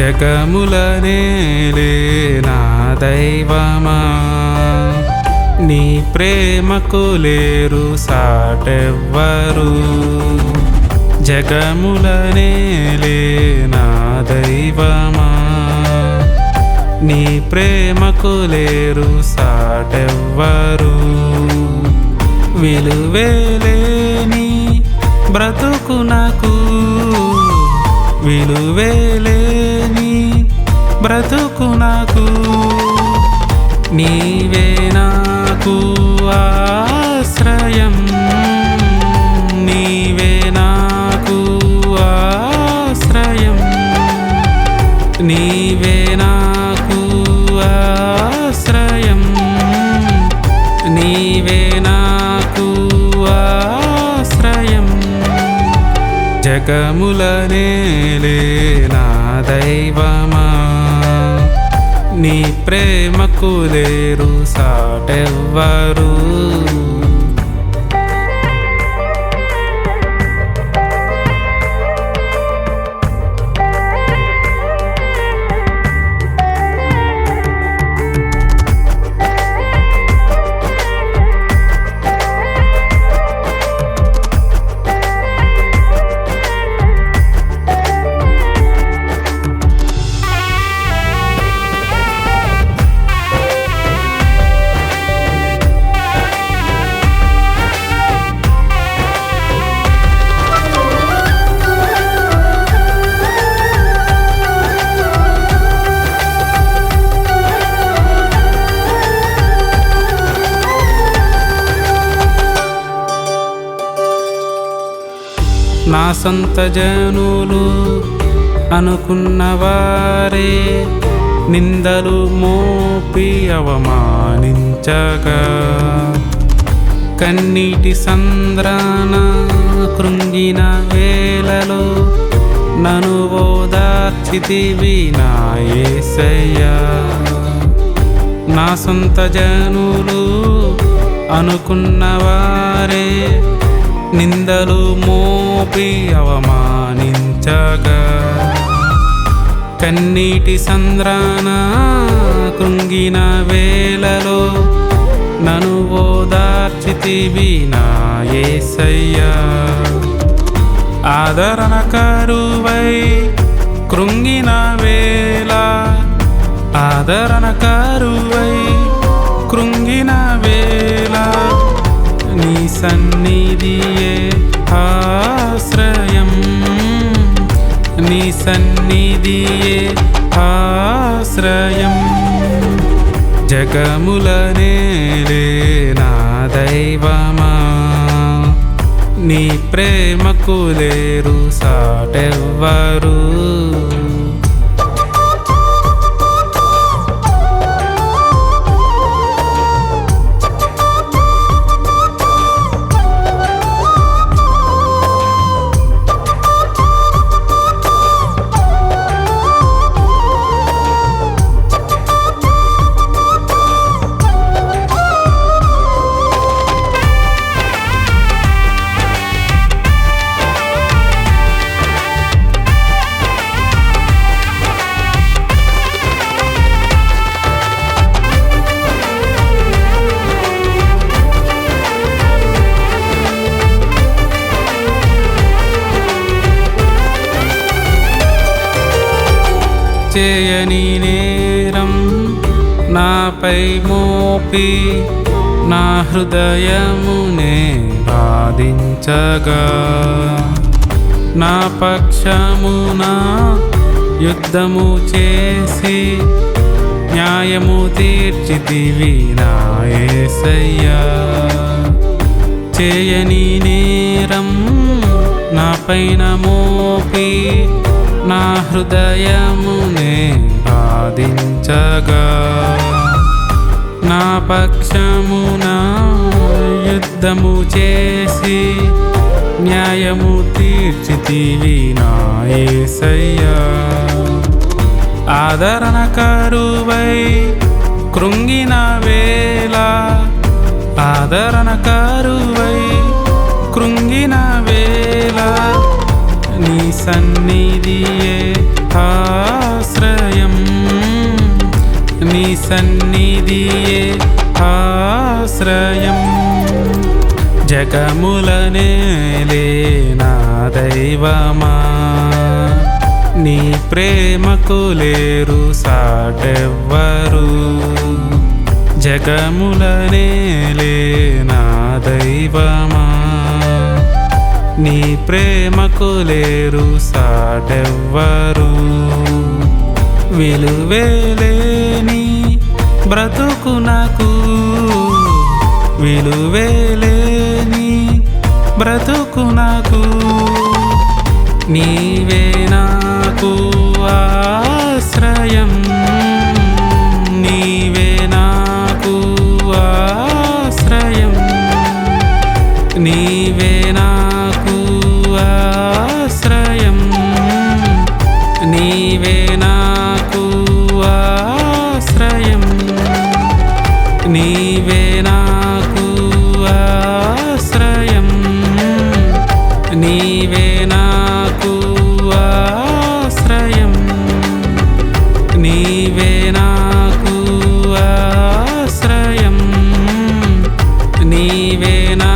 జగములనేలే నా దైవమా. నీ ప్రేమకు లేరు సాటెవ్వరు. జగములనేలే నా దైవమా. నీ ప్రేమకు లేరు సాటెవ్వరు. విలువేలేని బ్రతుకునకు విలువేలే బ్రతుకు నాకు. నీవే నాకు ఆశ్రయం. నీవే నాకు ఆశ్రయం. నీవే నాకు ఆశ్రయం. నీవే నాకు ఆశ్రయం. జగములనేలే నా దైవమా నీ ప్రేమకు లేరు సాటెవ్వరు. నా సొంత జనులు అనుకున్న వారే నిందలు మోపి అవమానించగా. కన్నీటి సంద్రాన కృంగిన వేలలో నను ఓదార్చితివి నా నా సొంత జనులు అనుకున్న వారే నిందలు మోపి అవమానించగా కన్నీటి సంద్రాన కృంగిన వేలలో నను ఓదార్చితివి నా యేసయ్యా ఆదరణ కరువై కృంగిన వేళ ఆదరణ కరువై సన్నిధియే ఆశ్రయం. జగములనేలే నా దైవమా. నీ ప్రేమకు లేరు సాటెవ్వరు. చేయని నేరం నాపై మోపి నా హృదయమునే బాధించగా. నా పక్షమున యుద్ధము చేసి న్యాయము తీర్చితివి నాయసయ్యా చేయని నేరం నా పైన మోపి నా హృదయమునే బాధించగా. నా పక్షమున యుద్ధము చేసి న్యాయము తీర్చితివి నా యేసయ్యా ఆదరణ కరువై కృంగిన వేళ ఆదరణ కరువై సన్నిధియే ఆశ్రయం. నీ సన్నిధియే ఆశ్రయం. జగములనేలే నా దైవమా. నీ ప్రేమకు లేరు సాటెవ్వరు. జగములనేలే నా దైవమా. నీ ప్రేమకు లేరు సాటెవ్వరు విలువేలేని బ్రతుకునకు విలువేలేని బ్రతుకునకు నీవే నాకు ఆశ్రయం. నీవేనా